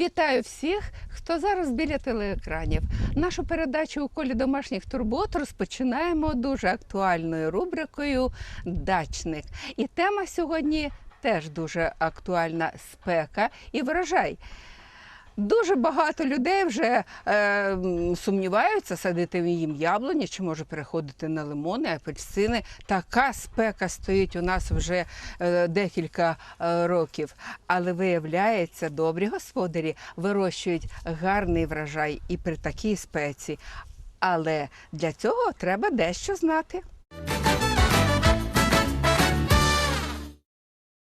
Вітаю всіх, хто зараз біля телеекранів. Нашу передачу у колі домашніх турбот розпочинаємо дуже актуальною рубрикою Дачник. І тема сьогодні теж дуже актуальна спека і врожай. Дуже багато людей вже е, сумніваються, садити їм яблуні, чи може переходити на лимони, апельсини. Така спека стоїть у нас вже е, декілька е, років. Але виявляється, добрі господарі вирощують гарний врожай і при такій спеці. Але для цього треба дещо знати.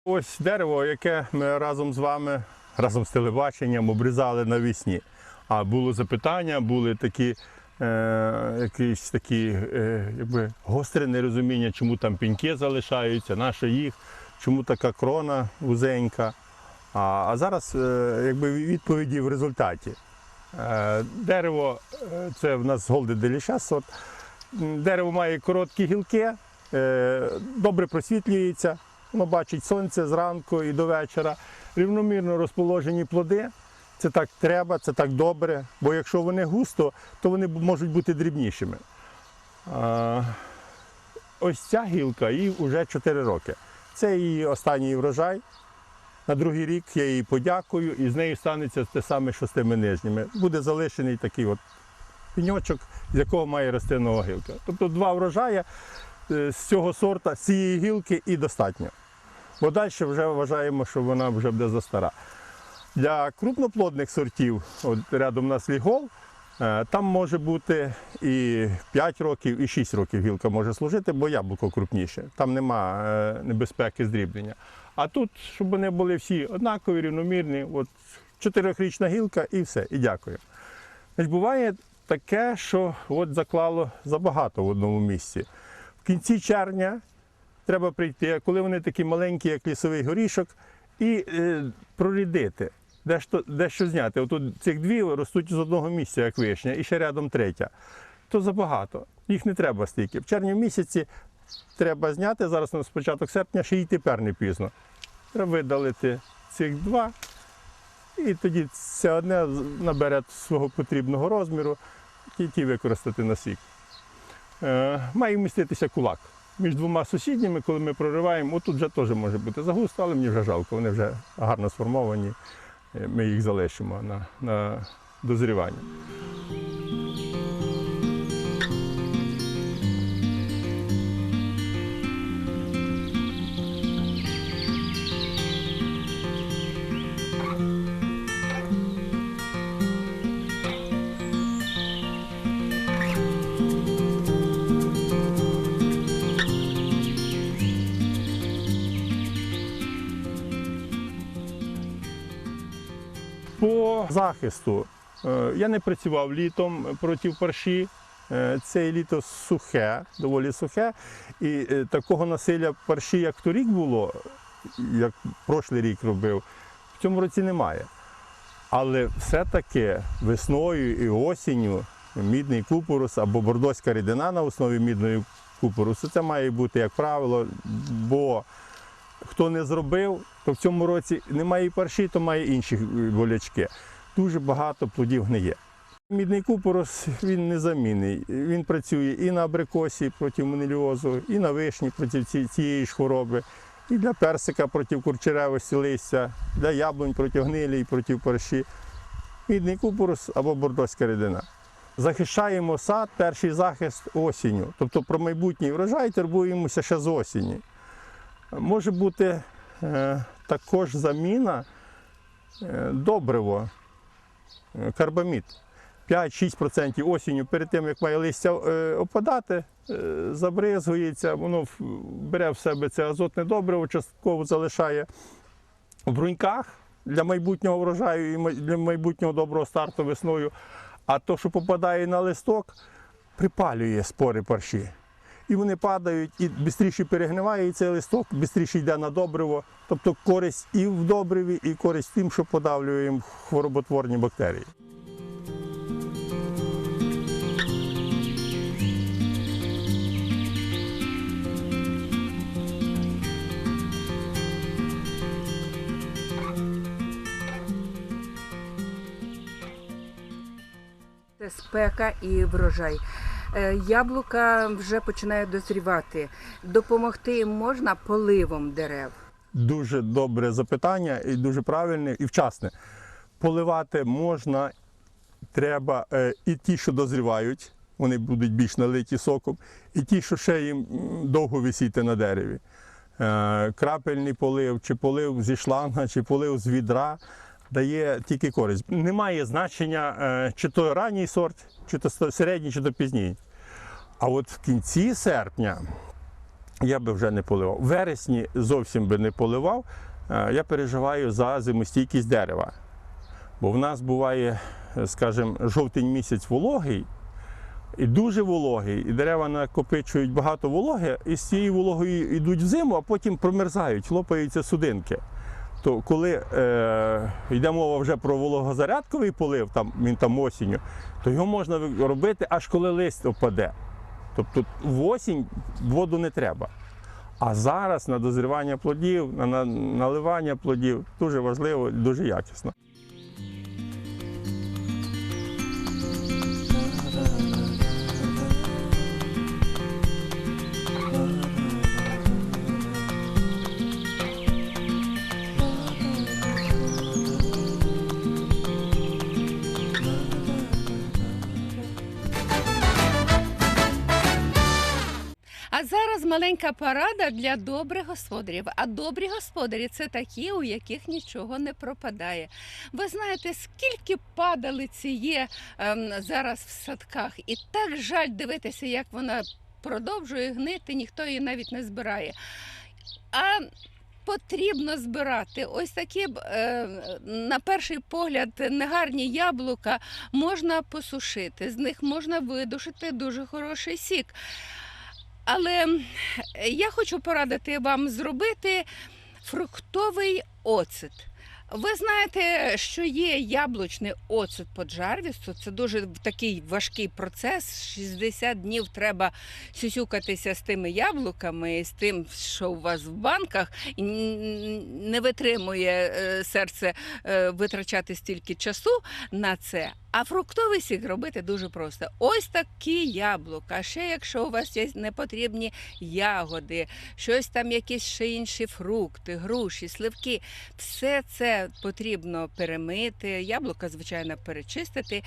Ось дерево, яке ми разом з вами, разом з телебаченням обрізали навесні. А було запитання, були такі, е, якісь такі е, якби, гостре нерозуміння, чому там пеньки залишаються, наше їх, чому така крона вузенька. А, а зараз е, якби, відповіді в результаті. Е, дерево е, це в нас Голде Деліша сорт. Дерево має короткі гілки, е, добре просвітлюється, воно бачить сонце зранку і до вечора. Рівномірно розположені плоди. Це так треба, це так добре, бо якщо вони густо, то вони можуть бути дрібнішими. Ось ця гілка, їй вже 4 роки. Це її останній врожай. На другий рік я їй подякую, і з нею станеться те саме, що з тими нижніми. Буде залишений такий от пеньочок, з якого має рости нова гілка. Тобто два врожаї е, з цього сорта, з цієї гілки і достатньо. Бо далі вже вважаємо, що вона вже буде застара. Для крупноплодних сортів, от рядом у нас лігол, е, там може бути і 5 років, і 6 років гілка може служити, бо яблуко крупніше. Там нема е, небезпеки здріблення. А тут, щоб вони були всі однакові, рівномірні, от 4-річна гілка і все, і дякую. Значить, буває таке, що от заклало забагато в одному місці. В кінці червня треба прийти, коли вони такі маленькі, як лісовий горішок, і е, прорідити, дещо, дещо зняти. Отут цих дві ростуть з одного місця, як вишня, і ще рядом третя. То забагато. Їх не треба стільки. В червні місяці треба зняти, зараз на початок серпня, ще й тепер не пізно. Треба видалити цих два. І тоді це одне набере свого потрібного розміру, ті, ті використати на сік. Е, має вміститися кулак. Між двома сусідніми, коли ми прориваємо, отут вже теж може бути загусто, але мені вже жалко, вони вже гарно сформовані. Е, Ми їх залишимо на, на дозрівання. Захисту е, я не працював літом проти парші. Е, Це літо сухе, доволі сухе. І е, такого насилля парші, як торік було, як прошлий рік робив, в цьому році немає. Але все-таки весною і осінню мідний купорус або бордоська рідина на основі мідної купорусу, це має бути, як правило, бо хто не зробив, то в цьому році немає і парші, то має інші болячки. Дуже багато плодів гниє. Мідний купорос він незамінний. Він працює і на абрикосі проти монеліозу, і на вишні проти цієї ж хвороби, і для персика проти курчеревості листя, для яблунь проти гнилі і проти парші. Мідний купорос або бордоська рідина. Захищаємо сад, перший захист осінню. Тобто про майбутній врожай турбуємося ще з осені. Може бути е, також заміна е, добриво, карбамід. 5-6% осінню перед тим, як має листя е, опадати, е, забризується, воно бере в себе це азотне добриво, частково залишає в бруньках для майбутнього врожаю і для майбутнього доброго старту весною. А то, що попадає на листок, припалює спори парші. І вони падають, і швидше перегниває цей листок, швидше йде на добриво. Тобто користь і в добриві, і користь тим, що подавлює хвороботворні бактерії. Спека і врожай. Е, Яблука вже починають дозрівати. Допомогти їм можна поливом дерев. Дуже добре запитання і дуже правильне і вчасне. Поливати можна, треба е, і ті, що дозрівають, вони будуть більш налиті соком, і ті, що ще їм довго висіти на дереві. Е, Крапельний полив, чи полив зі шланга, чи полив з відра дає тільки користь. Немає значення, е, чи то ранній сорт, чи то середній, чи то пізній. А от в кінці серпня я би вже не поливав. В вересні зовсім би не поливав. Е, Я переживаю за зимостійкість дерева. Бо в нас буває, е, скажімо, жовтень місяць вологий і дуже вологий, і дерева накопичують багато вологи, і з цією вологою йдуть в зиму, а потім промерзають, лопаються судинки. То коли е, йде мова вже про вологозарядковий полив, там, він там осінню, то його можна робити аж коли лист опаде. Тобто в осінь воду не треба. А зараз на дозрівання плодів, на на- наливання плодів дуже важливо, дуже якісно. Маленька порада для добрих господарів. А добрі господарі це такі, у яких нічого не пропадає. Ви знаєте, скільки падалиці є ем, зараз в садках, і так жаль дивитися, як вона продовжує гнити, ніхто її навіть не збирає. А Потрібно збирати ось такі е, на перший погляд негарні яблука можна посушити, з них можна видушити дуже хороший сік. Але я хочу порадити вам зробити фруктовий оцет. Ви знаєте, що є яблучний оцет по джарвісу. Це дуже такий важкий процес. 60 днів треба сюсюкатися з тими яблуками з тим, що у вас в банках, і не витримує е, серце е, витрачати стільки часу на це. А фруктовий сік робити дуже просто. Ось такі яблука. Ще якщо у вас є непотрібні ягоди, щось там, якісь ще інші фрукти, груші, сливки, все це потрібно перемити, яблука, звичайно, перечистити,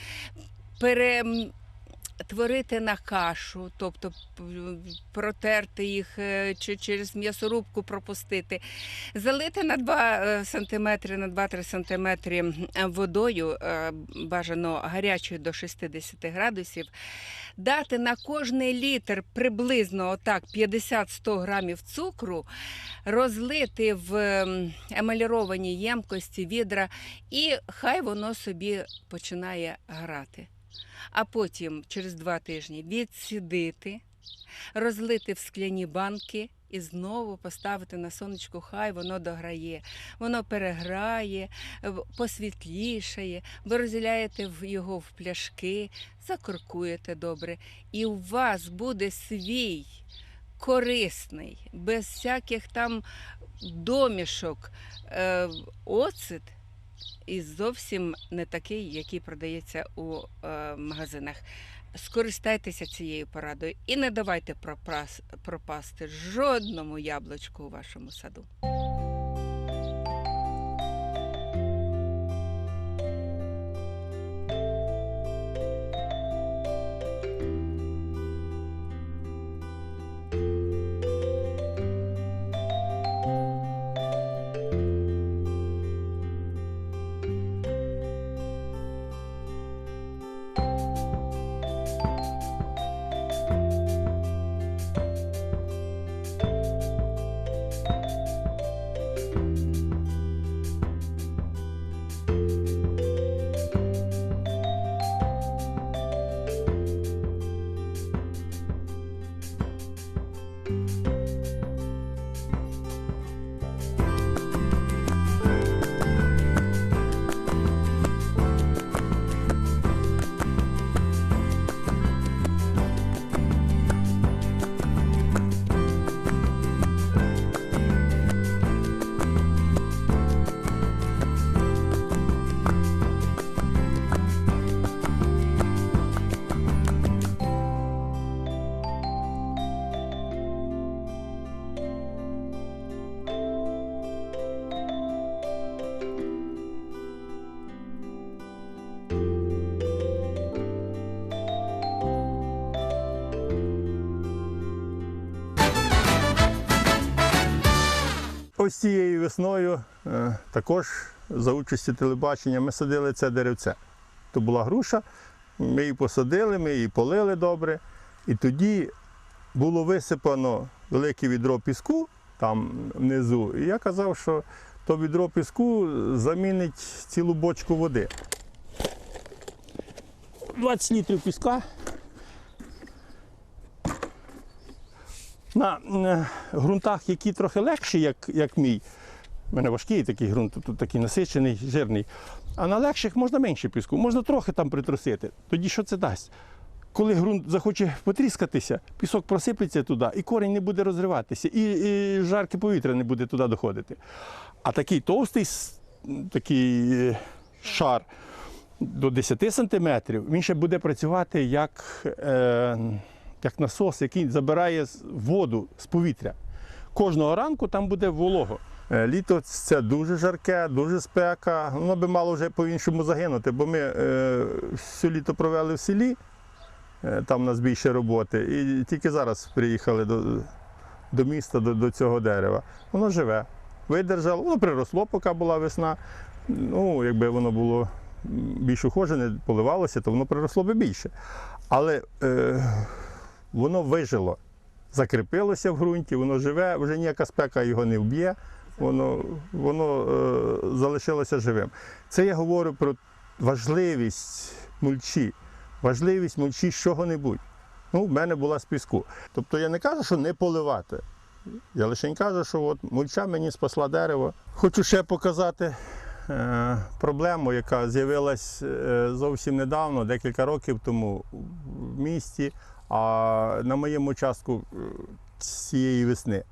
перетворити на кашу, тобто протерти їх е, чи через м'ясорубку пропустити, залити на 2 см, на 2-3 см водою, е, бажано гарячою до 60 градусів, дати на кожний літр приблизно отак 50-100 грамів цукру, розлити в ем, емалірованій ємкості відра, і хай воно собі починає грати. А потім через два тижні відсідити, розлити в скляні банки і знову поставити на сонечку, хай воно дограє. Воно переграє, посвітлішає, ви розділяєте його в пляшки, закоркуєте добре, і у вас буде свій корисний, без всяких там домішок е. І зовсім не такий, який продається у е, магазинах. Скористайтеся цією порадою і не давайте пропас, пропасти жодному яблучку у вашому саду. Цією весною е, також за участі телебачення ми садили це деревце. То була груша, ми її посадили, ми її полили добре. І тоді було висипано велике відро піску там внизу. І я казав, що то відро піску замінить цілу бочку води. 20 літрів піска. На е, ґрунтах, які трохи легші, як, як мій. У мене важкий такий ґрунт, тут такий насичений, жирний. А на легших можна менше піску, можна трохи там притрусити. Тоді що це дасть? Коли ґрунт захоче потріскатися, пісок просиплеться туди, і корінь не буде розриватися, і, і жарке повітря не буде туди доходити. А такий товстий такий е, шар до 10 сантиметрів, він ще буде працювати як, е, як насос, який забирає воду з повітря. Кожного ранку там буде волого. Е, Літо це дуже жарке, дуже спека. Воно би мало вже по-іншому загинути, бо ми е, все літо провели в селі, е, там у нас більше роботи, і тільки зараз приїхали до, до міста, до, до цього дерева. Воно живе, видержало, воно приросло, поки була весна. Ну, якби воно було більш ухожене, поливалося, то воно приросло би більше. Але е, воно вижило, закріпилося в ґрунті, воно живе, вже ніяка спека його не вб'є, воно, воно е, залишилося живим. Це я говорю про важливість мульчі, важливість мульчі з чого-небудь. Ну, в мене була з піску. Тобто я не кажу, що не поливати. Я лише кажу, що от мульча мені спасла дерево. Хочу ще показати е, проблему, яка з'явилась е, зовсім недавно, декілька років тому в місті, а на моєму участку е, цієї весни.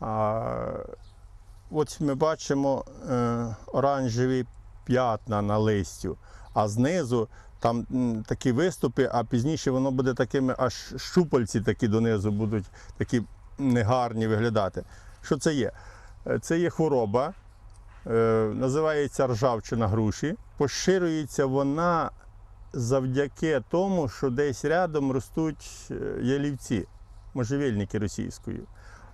А, От ми бачимо е, оранжеві п'ятна на листю, а знизу там м, такі виступи, а пізніше воно буде такими, аж щупальці такі донизу будуть такі негарні виглядати. Що це є? Е, Це є хвороба, е, називається ржавчина груші. Поширюється вона завдяки тому, що десь рядом ростуть е, ялівці, можжевельники російською.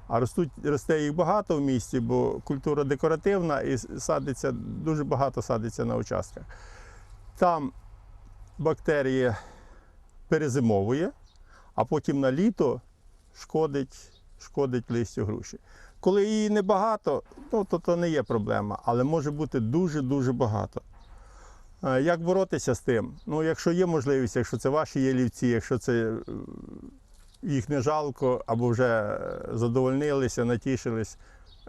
А ростуть, росте їх багато в місті, бо культура декоративна і садиться, дуже багато садиться на участках. Там бактерія перезимовує, а потім на літо шкодить, шкодить листю груші. Коли її небагато, ну, то, то не є проблема, але може бути дуже-дуже багато. Як боротися з тим? Ну, якщо є можливість, якщо це ваші ялівці, якщо це е, їх не жалко або вже е, задовольнилися, натішились,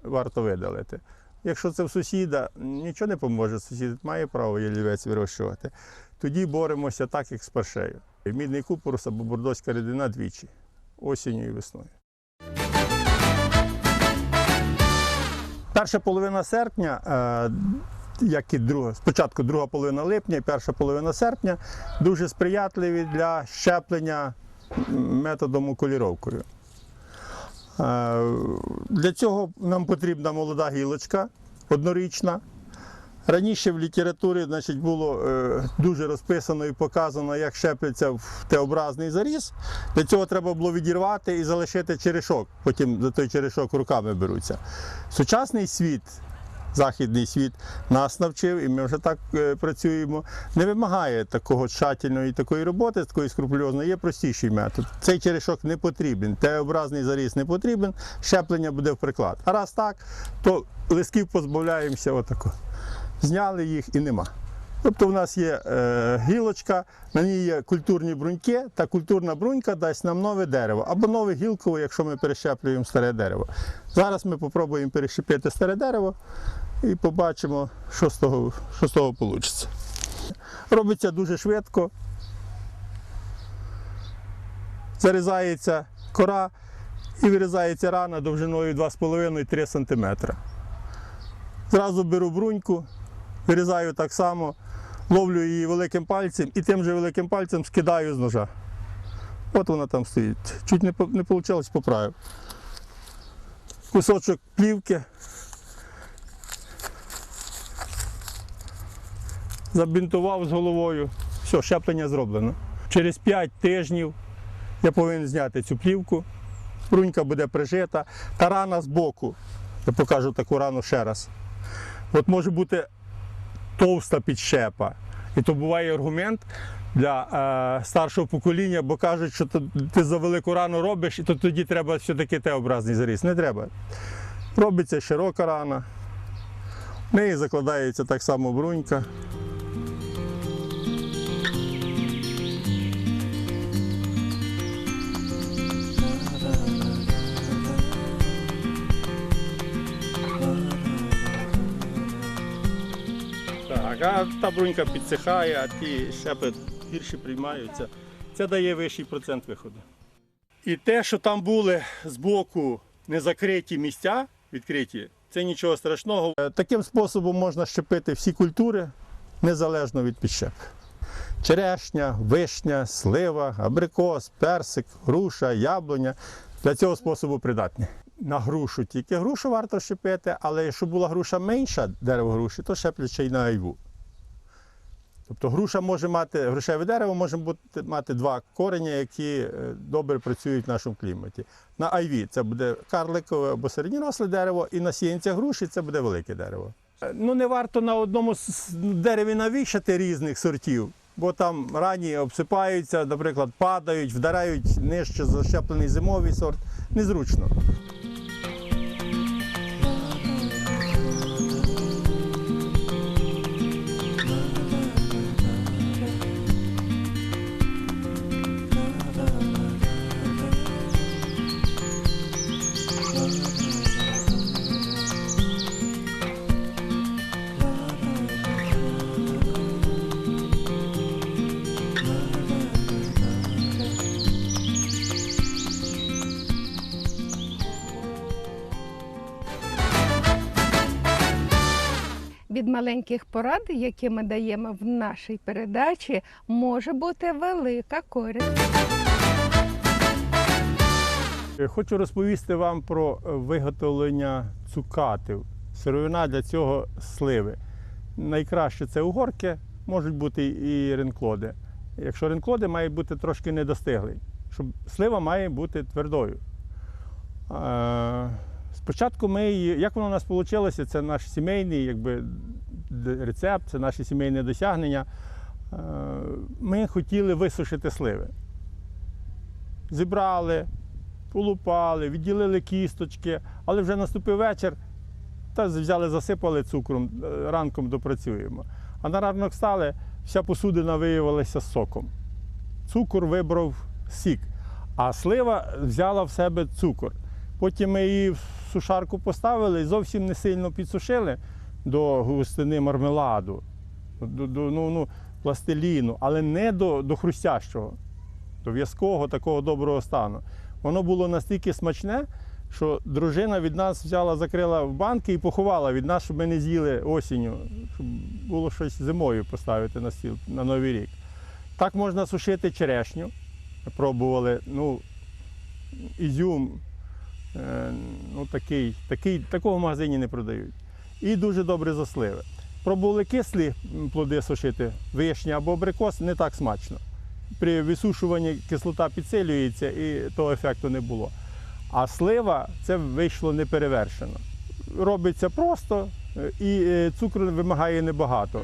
варто видалити. Якщо це в сусіда, нічого не поможе, сусід має право ялівець вирощувати. Тоді боремося так, як з першею. Мідний купорус або бордоська рідина двічі, осінню і весною. Перша половина серпня, е, як і друга, спочатку друга половина липня і перша половина серпня дуже сприятливі для щеплення методом окуліровкою. Е, Для цього нам потрібна молода гілочка однорічна. Раніше в літературі значить, було е, дуже розписано і показано, як щепляться в Т-образний заріз. Для цього треба було відірвати і залишити черешок. Потім за той черешок руками беруться. Сучасний світ, західний світ нас навчив, і ми вже так е, працюємо. Не вимагає такого тщательної такої роботи, такої скрупульозної. Є простіший метод. Цей черешок не потрібен, Т-образний заріз не потрібен, щеплення буде в приклад. А раз так, то листків позбавляємося отако. Зняли їх і нема. Тобто в нас є е, гілочка, на ній є культурні бруньки, та культурна брунька дасть нам нове дерево або нове гілкове, якщо ми перещеплюємо старе дерево. Зараз ми спробуємо перещепити старе дерево і побачимо, що з того, що з того вийде. Робиться дуже швидко. Зарізається кора і вирізається рана довжиною 2,5-3 см. Зразу беру бруньку, вирізаю так само, ловлю її великим пальцем і тим же великим пальцем скидаю з ножа. От вона там стоїть. Чуть не, не вийшло, поправив. Кусочок плівки. Забінтував з головою. Все, щеплення зроблено. Через 5 тижнів я повинен зняти цю плівку. Брунька буде прижита, та рана з боку Я покажу таку рану ще раз. От може бути товста підщепа. І то буває аргумент для е, старшого покоління, бо кажуть, що ти, ти за велику рану робиш, і то тоді треба все-таки Т-образний заріз. Не треба. Робиться широка рана. В неї закладається так само брунька. Так, а та брунька підсихає, а ті щепи гірше приймаються. Це дає вищий процент виходу. І те, що там були збоку незакриті місця, відкриті, це нічого страшного. Е, Таким способом можна щепити всі культури незалежно від підщеп. Черешня, вишня, слива, абрикос, персик, груша, яблуня. Для цього способу придатні. На грушу тільки грушу варто щепити, але якщо була груша менша, дерево груші, то щеплять ще й на айву. Тобто груша може мати, грушеве дерево може бути, мати два корені, які е, добре працюють в нашому кліматі. На айві це буде карликове або середньоросле дерево, і на сіянцях груші це буде велике дерево. Е, Ну не варто на одному дереві навішати різних сортів, бо там рані обсипаються, наприклад, падають, вдарають нижче защеплений зимовий сорт. Незручно. Маленьких порад, які ми даємо в нашій передачі, може бути велика користь. Е, Хочу розповісти вам про е, виготовлення цукатів. Сировина для цього сливи. Найкраще це угорки, можуть бути і ренклоди. Якщо ренклоди має бути трошки недостиглий, щоб слива має бути твердою. Спочатку ми її, як воно у нас вийшло, це наш сімейний якби, рецепт, це наше сімейне досягнення. Е, Ми хотіли висушити сливи. Зібрали, полупали, відділили кісточки, але вже наступив вечір, та взяли, засипали цукром, е, ранком допрацюємо. А на ранок стали, вся посудина виявилася соком. Цукор вибрав сік, а слива взяла в себе цукор. Потім ми її в сушарку поставили і зовсім не сильно підсушили до густини мармеладу, до, до ну, ну, пластиліну, але не до, до хрустящого, до в'язкого такого доброго стану. Воно було настільки смачне, що дружина від нас взяла, закрила в банки і поховала від нас, щоб ми не з'їли осінню, щоб було щось зимою поставити на стіл на Новий рік. Так можна сушити черешню. Пробували, ну, ізюм, ну, такий, такий, такого в магазині не продають. І дуже добре засливи. Пробували кислі плоди сушити, вишня або абрикос, не так смачно. При висушуванні кислота підсилюється і того ефекту не було. А слива це вийшло неперевершено. Робиться просто е, і е, цукру вимагає небагато.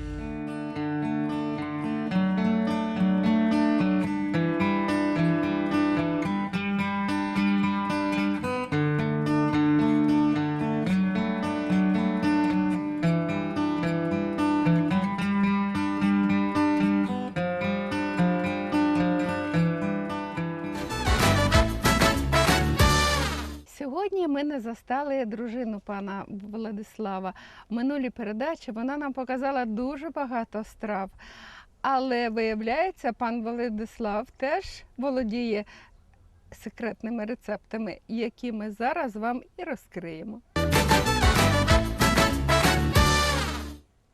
Владислава. В минулій передачі вона нам показала дуже багато страв. Але виявляється, пан Владислав теж володіє секретними рецептами, які ми зараз вам і розкриємо.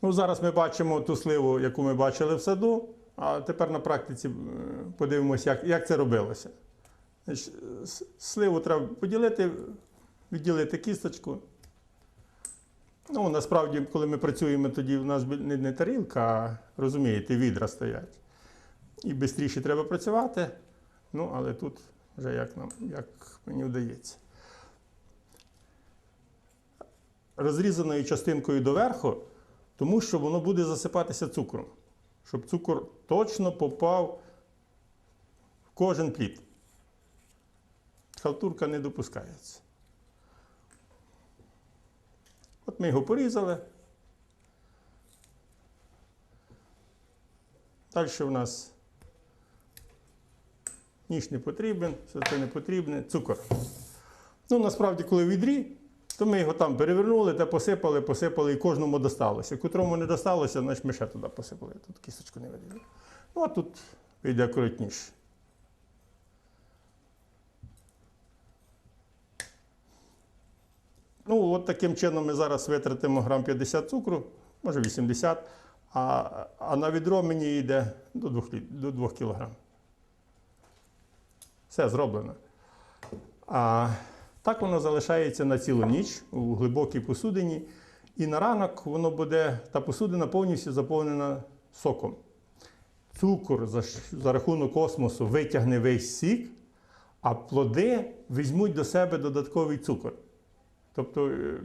Ну, зараз ми бачимо ту сливу, яку ми бачили в саду, а тепер на практиці е, подивимося, як, як це робилося. Сливу треба поділити, відділити кісточку. Ну, насправді, коли ми працюємо, тоді в нас не, не тарілка, а розумієте, відра стоять. І швидше треба працювати. Ну, але тут вже як, нам, як мені вдається. розрізаною частинкою доверху, тому що воно буде засипатися цукром. Щоб цукор точно попав в кожен плід. Халтурка не допускається. От ми його порізали. Далі в нас ніж не потрібен, все це не потрібне, цукор. Ну, насправді, коли відрі, то ми його там перевернули та посипали, посипали, і кожному досталося. Котрому не досталося, значить ми ще туди посипали. Тут кісточку не виділи. Ну, а тут вийде акуратніше. Ну, от таким чином ми зараз витратимо грам 50 цукру, може 80, а, а на відро мені йде до 2, до 2 кг. Все зроблено. А так воно залишається на цілу ніч у глибокій посудині. І на ранок воно буде, та посудина повністю заповнена соком. Цукор за, за рахунок космосу витягне весь сік, а плоди візьмуть до себе додатковий цукор. Тобто е,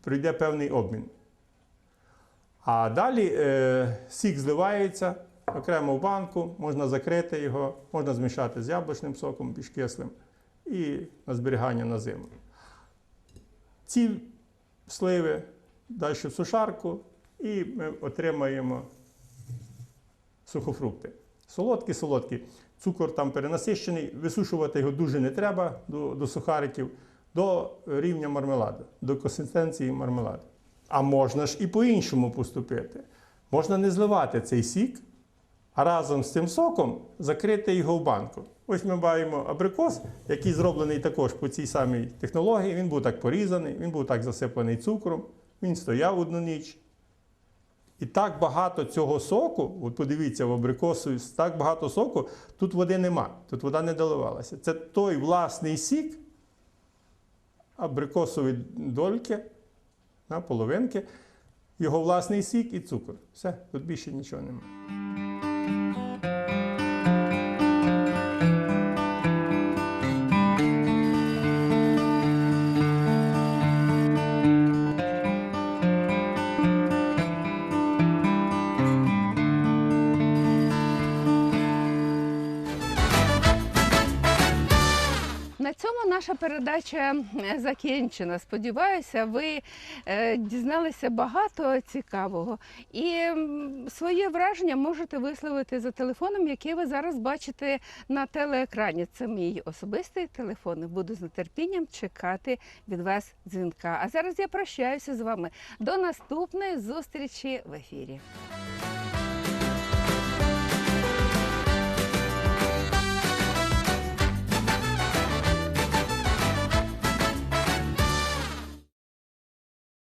прийде певний обмін. А далі е, сік зливається окремо в банку, можна закрити його, можна змішати з яблучним соком, більш кислим, і на зберігання на зиму. Ці сливи далі в сушарку, і ми отримаємо сухофрукти. Солодкі, солодкі. Цукор там перенасищений, висушувати його дуже не треба до, до сухариків, до рівня мармеладу, до консистенції мармеладу. А можна ж і по-іншому поступити. Можна не зливати цей сік, а разом з цим соком закрити його в банку. Ось ми маємо абрикос, який зроблений також по цій самій технології. Він був так порізаний, він був так засипаний цукром, він стояв одну ніч. І так багато цього соку, от подивіться в абрикосу, так багато соку, тут води нема, тут вода не доливалася. Це той власний сік, абрикосові дольки, на половинки, його власний сік і цукор. Все, тут більше нічого немає. Наша передача закінчена. Сподіваюся, ви е, дізналися багато цікавого. І своє враження можете висловити за телефоном, який ви зараз бачите на телеекрані. Це мій особистий телефон. Буду з нетерпінням чекати від вас дзвінка. А зараз я прощаюся з вами. До наступної зустрічі в ефірі.